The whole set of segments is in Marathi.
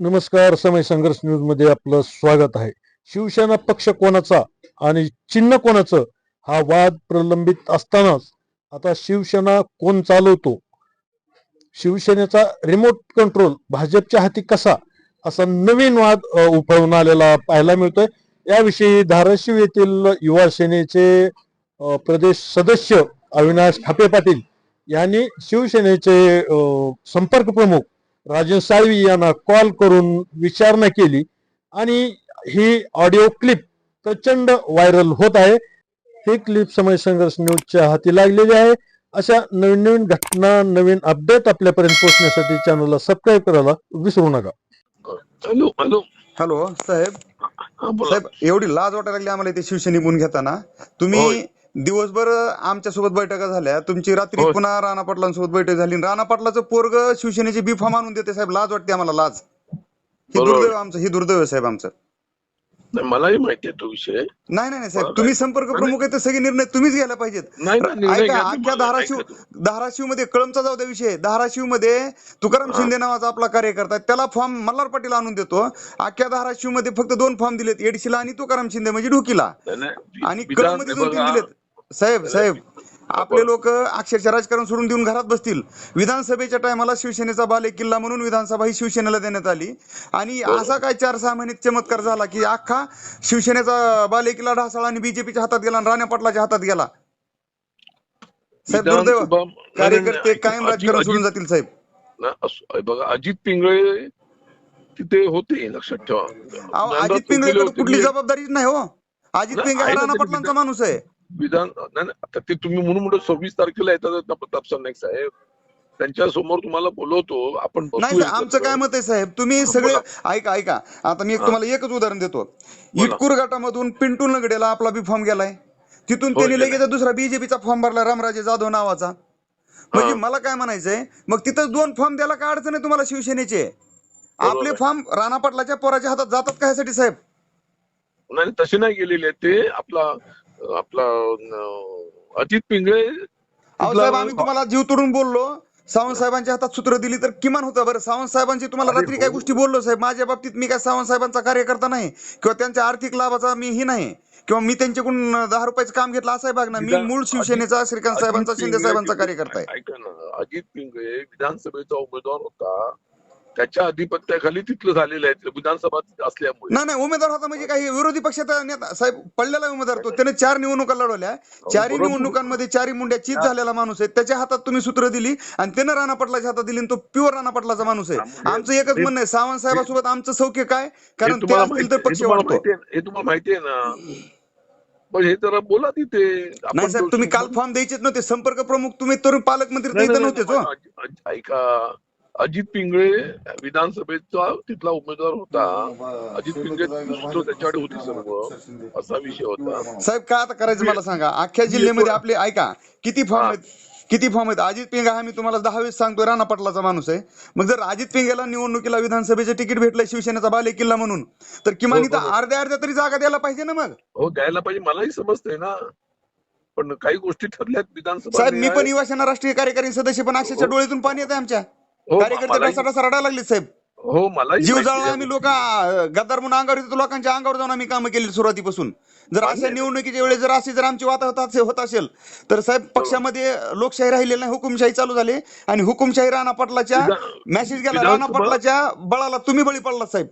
नमस्कार समय संघर्ष न्यूजमध्ये आपलं स्वागत आहे. शिवसेना पक्ष कोणाचा आणि चिन्ह कोणाचं हा वाद प्रलंबित असतानाच आता शिवसेना कोण चालवतो? शिवसेनेचा रिमोट कंट्रोल भाजपच्या हाती कसा? असा नवीन वाद उफळून आलेला पाहायला मिळतोय. याविषयी धाराशिव येथील युवा सेनेचे प्रदेश सदस्य अविनाश ठापे पाटील यांनी शिवसेनेचे संपर्क प्रमुख राजन साळवी यांना कॉल करून विचारणा केली आणि ही ऑडिओ क्लिप प्रचंड व्हायरल होत आहे. ही क्लिप समय संघर्ष न्यूजच्या हाती लागलेली आहे. अशा नवीन नवीन घटना नवीन अपडेट आपल्यापर्यंत पोहोचण्यासाठी चॅनलला सबस्क्राईब करायला विसरू नका. Hello hello. हॅलो साहेब. बोला. साहेब एवढी लाज वाटायला लागली आम्हाला इथे शिवसैनिकून घेताना. होय. तुम्ही दिवसभर आमच्यासोबत बैठका झाल्या तुमची रात्री होय. पुन्हा राणा पाटलांसोबत बैठक झाली राणा पाटलाचं पोरग शिवसेनेचे बी फॉर्म आणून देते साहेब लाज वाटते आम्हाला लाज हे बरोबर. दुर्दैव आमचं हे दुर्दैव आहे साहेब आमचं नाही, मलाही माहिती आहे तो विषय नाही नाही नाही साहेब बरोबर. तुम्ही संपर्क प्रमुख आहे तर सगळे निर्णय तुम्हीच घ्यायला पाहिजेत नाही ना, निर्णय ऐका घ्या, अख्ख्या मला धाराशिव ऐका. धाराशिवमध्ये कळमचा जाऊ द्या विषय धाराशिवमध्ये तुकाराम हा. शिंदे नावाचा आपला कार्यकर्ता आहे. त्याला फॉर्म मल्हार पाटील आणून देतो अख्ख्या धाराशिवमध्ये फक्त दोन फॉर्म दिलेत एडशीला आणि तुकाराम शिंदे म्हणजे ढुकीला नाही, नाही, आणि विधान कळममध्ये दोन तीन बघा, दिलेत साहेब साहेब आपले लोक अक्षरशः राजकारण सोडून देऊन घरात बसतील. विधानसभेच्या टायमाला शिवसेनेचा बाले किल्ला म्हणून विधानसभा ही शिवसेनेला देण्यात आली. आणि असा काय चार सहा महिन्यात चमत्कार झाला की अख्खा शिवसेनेचा बाले किल्ला ढासळा आणि बीजेपीच्या हातात गेला आणि राण्या पाटलाच्या हातात गेला? साहेब दुर्दैव. नाही, कार्यकर्ते कायम राजकारण सोडून जातील साहेब. बघा अजित पिंगळे तिथे होते लक्षात ठेवा. अजित पिंगळे कुठली. जबाबदारीच नाही हो. अजित पिंगळे राणा पाटलांचा माणूस आहे. विधान नाही, आता ते तुम्ही म्हणून म्हणून सव्वीस तारखेला येतात प्रताप साहेब त्यांच्यासमोर तुम्हाला बोलवतो आपण नाही आमचं. काय मत आहे साहेब तुम्ही सगळे. ऐका ऐका आता मी एक. तुम्हाला एकच उदाहरण देतो. इटकूर गटामधून पिंटू नगडेला आपला बी फॉर्म गेलाय तिथून त्यांनी. लगेच दुसरा बीजेपीचा फॉर्म भरला रामराजे जाधव नावाचा म्हणजे. मला काय म्हणायचंय मग तिथं दोन फॉर्म द्यायला काय अडचण आहे तुम्हाला शिवसेनेचे आपले. फॉर्म राणा पाटलाच्या पोराच्या हातात जातात का ह्यासाठी साहेब नाही तसे नाही गेलेले ते आपला आपला अजित पिंगळे साहेब आम्ही तुम्हाला जीव तोडून बोललो. सावंत साहेबांच्या हातात सूत्र दिली तर किमान होतं बरं. सावंत साहेबांची तुम्हाला रात्री काय हो. गोष्टी बोललो साहेब? माझ्या बाबतीत मी काय सावंत साहेबांचा कार्यकर्ता नाही किंवा त्यांच्या आर्थिक लाभाचा मी ही नाही किंवा मी त्यांच्याकडून दहा रुपयाचं काम घेतलं असं आहे बघ ना. मी मूळ शिवसेनेचा श्रीकांत साहेबांचा शिंदे साहेबांचा कार्यकर्ता आहे. ऐका ना. अजित पिंगळे विधानसभेचा उमेदवार होता. त्याच्या अधिपत्याखाली तिथलं झालेलं आहे विधानसभा असल्यामुळे. नाही नाही उमेदवार होता म्हणजे काही विरोधी पक्षाचा नेता साहेब पडलेला उमेदवार तो. त्याने चार निवडणुका लढवल्या. चारही बरोबर. निवडणुकांमध्ये चारही मुंड्या चीज झालेला माणूस आहे. त्याच्या हातात तुम्ही सूत्र दिली आणि त्यानं राणा पाटलाच्या हातात दिली आणि तो प्युअर राणा पाटलाचा माणूस आहे. त्यामुळे आमचं एकच हे- म्हणणं आहे सावंत साहेबासोबत आमचं सौख्य काय? हे कारण ते तुम्हाला असतील तर हे पक्ष हे तुम्हाला माहिती आहे ना? हे जरा बोला तिथे नाही साहेब तुम्ही काल फॉर्म द्यायचेच नव्हते. संपर्क प्रमुख तुम्ही तरुण पालकमंत्री नव्हतेच हो. ऐका. अजित पिंगळे विधानसभेचा तिथला उमेदवार होता. अजित पिंगळे त्याच्याकडे होती सर्व असा विषय होता. साहेब काय आता करायचं मला सांगा? अख्ख्या जिल्ह्यामध्ये आपले ऐका किती फॉर्म हा. आहेत? किती फॉर्म आहेत? अजित पिंगा हा मी तुम्हाला दहा वेळेस सांगतोय राणा पाटलाचा माणूस आहे. मग जर अजित पिंगेला निवडणुकीला विधानसभेचं तिकीट भेटलंय शिवसेनेचा बाले किल्ला म्हणून तर किमान हो, इथं. अर्ध्या अर्ध्या तरी जागा द्यायला पाहिजे ना मग? हो द्यायला पाहिजे. मलाही समजतंय ना. पण काही गोष्टी ठरल्यात विधानसभा साहेब मी पण युवासेना राष्ट्रीय कार्यकारी सदस्य पण अक्षरशः डोळ्यातून पाणी येते आमच्या. हो, कार्यकर्ते मलाही- रडायला लागले साहेब. हो मलाही जीव आहे. आम्ही लोक गद्दार म्हणून अंगावर येतो लोकांच्या अंगावर जाऊन आम्ही कामं केली सुरुवातीपासून. जर अशा. निवडणुकीच्या वेळेस जर अशी जर आमची वाद होत असे- होत असेल तर साहेब पक्षामध्ये लोकशाही राहिलेली नाही हुकुमशाही चालू झाली. आणि हुकुमशाही राणा पाटलाच्या मेसेज गेला विधानसभा- राणा पाटलाच्या बळाला तुम्ही बळी पडला साहेब.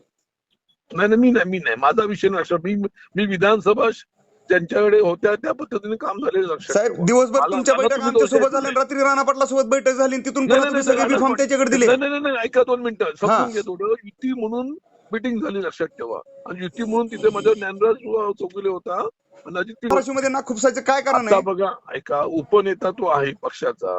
नाही नाही मी नाही मी नाही. माझा विषय नाही मी मी विधानसभा श- त्यांच्याकडे होत्या त्या पद्धतीने काम झालेलं लक्षात साहेब ठेवा. दिवसभर मला- तुमच्या मला बैठक तुम्ही आमच्या दोष सोबत झाल्या आणि रात्री राणा पाटला सोबत बैठक झाली आणि तिथून नाही, पुन्हा नाही, तुम्ही नाही, सगळे नाही, फॉर्म नाही, त्याच्याकडे दिले नाही नाही नाही ऐका दोन मिनिटं. समजून घे थोडं युती म्हणून मिटिंग झाली लक्षात ठेवा. आणि युती म्हणून तिथे माझ्या ज्ञानराज चौगुले होता. आणि अजित पिंगळे धाराशिवमध्ये नाक खुपसायचं काय कारण बघा ऐका उपनेता तो आहे पक्षाचा.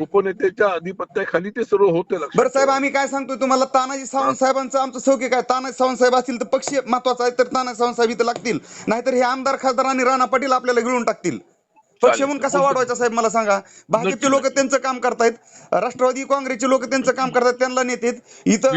उपनेत्याच्या अधिपत्याखाली ते सर्व होते बरं साहेब. आम्ही काय सांगतोय तुम्हाला? तानाजी सावंत साहेबांचं आमचं सौख्य काय? तानाजी सावंत साहेब असतील तर पक्ष महत्त्वाचा आहे तर तानाजी सावंत साहेब इथं लागतील. नाहीतर हे आमदार खासदार आणि राणा पाटील आपल्याला गिळून टाकतील. पक्ष म्हणून कसा वाढवायचा साहेब मला सांगा? भाजपचे लोक त्यांचं काम करतायत. राष्ट्रवादी काँग्रेसचे लोक त्यांचं काम करतात त्यांना नेतेत इथं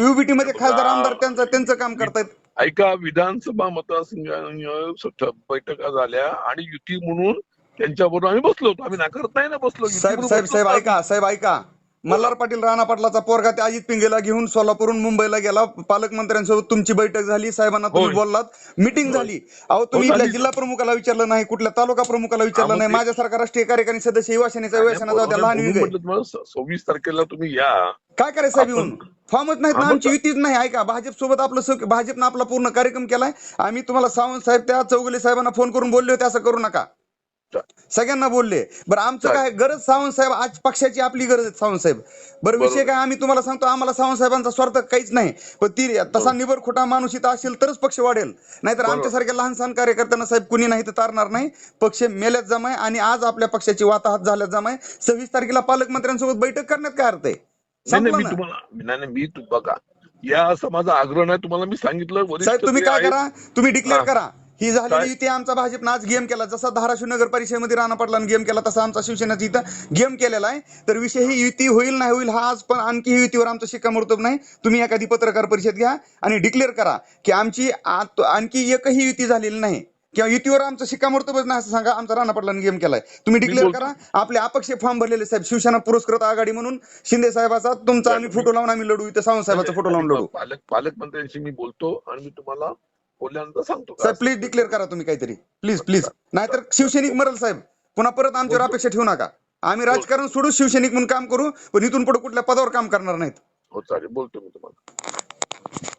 युबीटी मध्ये खासदार आमदार त्यांचं त्यांचं काम करतायत. ऐका विधानसभा मतदारसंघ बैठका झाल्या आणि युती म्हणून त्यांच्याबरोबर आम्ही बसलो होतो. आम्ही नाकारत नाही ना बसलो. साहेब साहेब साहेब. ऐका साहेब ऐका. मल्हार पाटील राणा पाटलाचा पोरगा त्या अजित पिंगेला घेऊन सोलापूरहून मुंबईला गेला. पालकमंत्र्यांसोबत तुमची बैठक झाली. साहेबांना तुम्ही. बोललात. मिटिंग झाली. अहो तुम्ही इथल्या. जिल्हा प्रमुखाला विचारलं नाही कुठल्या तालुका प्रमुखाला विचारलं नाही. माझ्यासारखा राष्ट्रीय कार्यकारिणी सदस्य युवासेनेचा युवासेना जाऊ द्या लहान सव्वीस तारखेला तुम्ही या. काय करायचं साहेब येऊन? फॉर्मच नाहीत ना आमची युतीच नाही. ऐका भाजप सोबत आपलं भाजपनं आपला पूर्ण कार्यक्रम केलाय. आम्ही तुम्हाला सावंत साहेब त्या चौगुले साहेबांना फोन करून बोलले होते असं करू नका. सगळ्यांना बोलले. बरं आमचं. काय गरज सावंत साहेब आज पक्षाची आपली गरज आहे सावंत साहेब. बरं विषय. काय आम्ही तुम्हाला सांगतो आम्हाला सावंत साहेबांचा स्वार्थ काहीच नाही. पण ती तसा निबर खोटा माणूस इथं असेल तरच पक्ष वाढेल. नाहीतर. आमच्यासारख्या लहान सहान कार्यकर्त्यांना साहेब कुणी नाही तर तारणार नाही. पक्ष मेल्यात जमाय आणि आज आपल्या पक्षाची वाताहत झाल्यात जमाय. सव्वीस तारखेला पालकमंत्र्यांसोबत बैठक करण्यात काय अर्थ आहे? मी बघा. या असा माझा आग्रह नाही तुम्हाला मी सांगितलं. साहेब तुम्ही काय करा? तुम्ही डिक्लेअर. करा. ही झालेली? युती आमचा भाजपनं आज गेम केला. जसा धाराशिव नगर परिषदेमध्ये राणा पाटलांनी गेम केला तसा आमचा शिवसेनेचा इथं गेम केलेला आहे. तर विषय ही युती होईल नाही होईल हा आज पण आणखी युतीवर आमचं शिक्कामोर्तब नाही. तुम्ही एखादी पत्रकार परिषद घ्या आणि डिक्लेअर करा की आमची आणखी एकही युती झालेली नाही. किंवा युतीवर आमचं शिक्कामोर्तबच नाही असं सांगा. आमचा राणा पाटलांनी गेम केलाय. तुम्ही डिक्लेअर. करा. आपले अपक्ष फॉर्म भरलेले साहेब शिवसेना पुरस्कृत आघाडी म्हणून शिंदे साहेबाचा तुमचा आम्ही फोटो लावून आम्ही लढू. इथं सावंत साहेबाचा फोटो लावून लढू. पालक पालकमंत्र्यांशी मी बोलतो आणि मी तुम्हाला बोलल्यानंतर सांगतो साहेब प्लीज डिक्लेअर करा तुम्ही काहीतरी. प्लीज प्लीज नाहीतर शिवसैनिक मरल साहेब. पुन्हा परत आमच्यावर अपेक्षा ठेवू नका. आम्ही राजकारण सोडू शिवसैनिक म्हणून काम करू पण इथून पुढे कुठल्या पदावर काम करणार नाहीत. हो चालेल. बोलतो मी तुम्हाला.